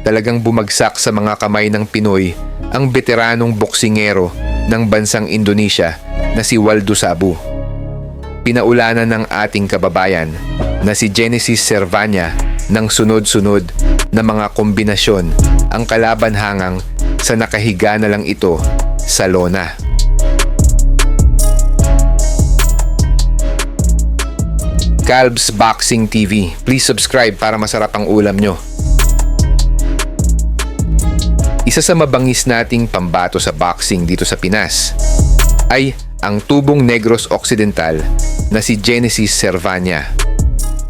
talagang bumagsak sa mga kamay ng Pinoy ang veteranong boksingero ng bansang Indonesia na si Waldo Sabu. Pinaulanan ng ating kababayan na si Genesis Servania ng sunod-sunod na mga kombinasyon ang kalaban hangang sa nakahiga na lang ito sa lona. Calb's Boxing TV. Please subscribe para masarap ang ulam nyo. Isa sa mabangis nating pambato sa boxing dito sa Pinas ay ang tubong Negros Occidental na si Genesis Servania.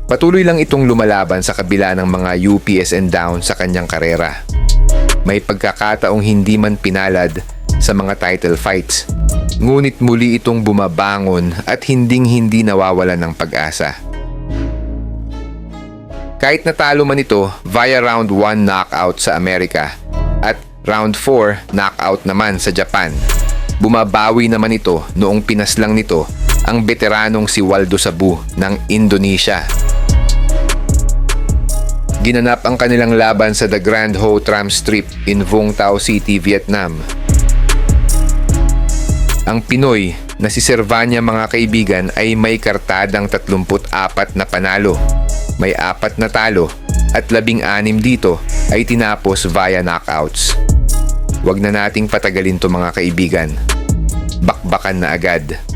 Patuloy lang itong lumalaban sa kabila ng mga UPS and down sa kanyang karera. May pagkakataong hindi man pinalad sa mga title fights. Ngunit muli itong bumabangon at hinding-hindi nawawalan ng pag-asa. Kahit natalo man ito via round 1 knockout sa Amerika round 4 knockout naman sa Japan. Bumabawi naman ito noong pinaslang nito ang veteranong si Waldo Sabu ng Indonesia. Ginanap ang kanilang laban sa The Grand Ho Tram Strip in Vung Tau City, Vietnam. Ang Pinoy na si Servania mga kaibigan ay may kartadang 34 na panalo, may apat na talo at labing anim dito ay tinapos via knockouts. Huwag na nating patagalin to mga kaibigan. Bakbakan na agad.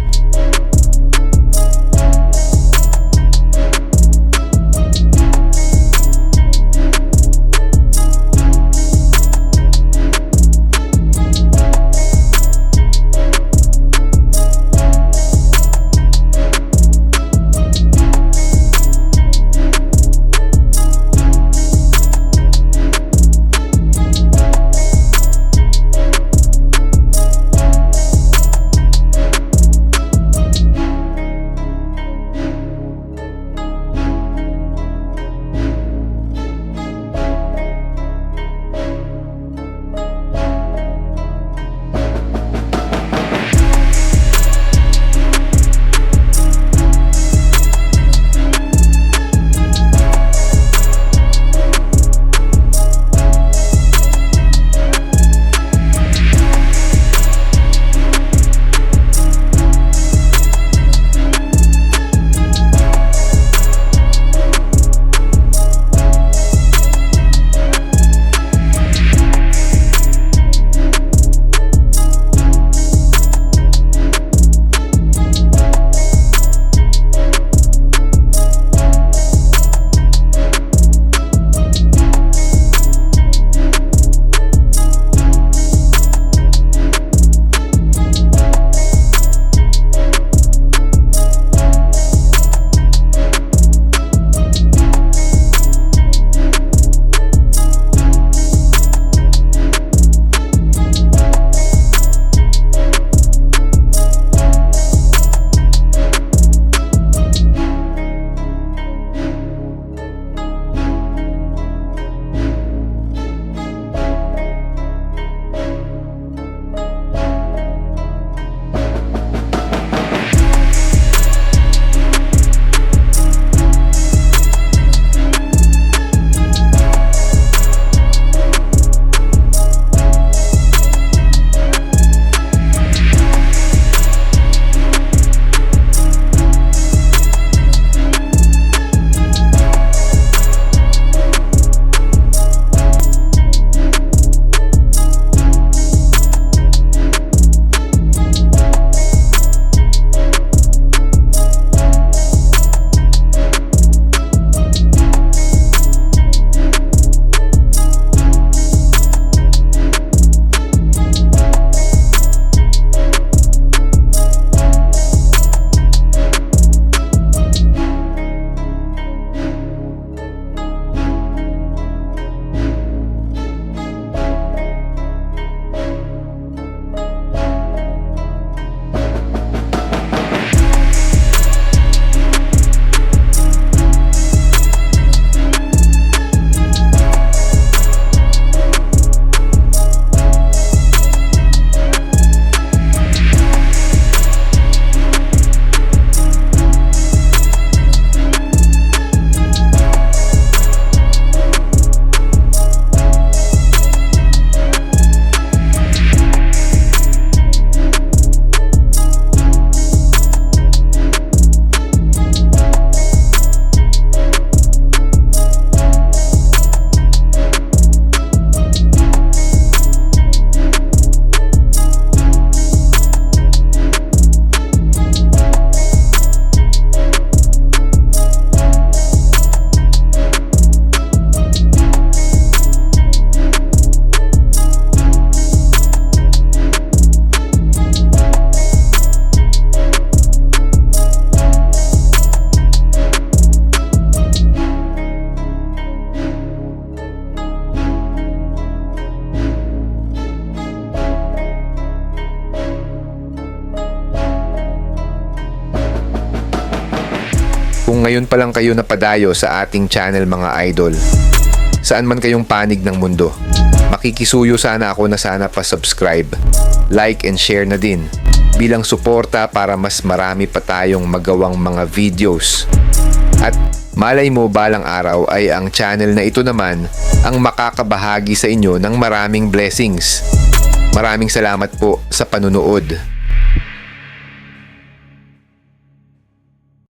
Ngayon pa lang kayo napadayo sa ating channel mga idol, saan man kayong panig ng mundo, makikisuyo sana ako na sana pa subscribe, like and share na din bilang suporta para mas marami pa tayong magawang mga videos. At malay mo balang araw ay ang channel na ito naman ang makakabahagi sa inyo ng maraming blessings. Maraming salamat po sa panunood.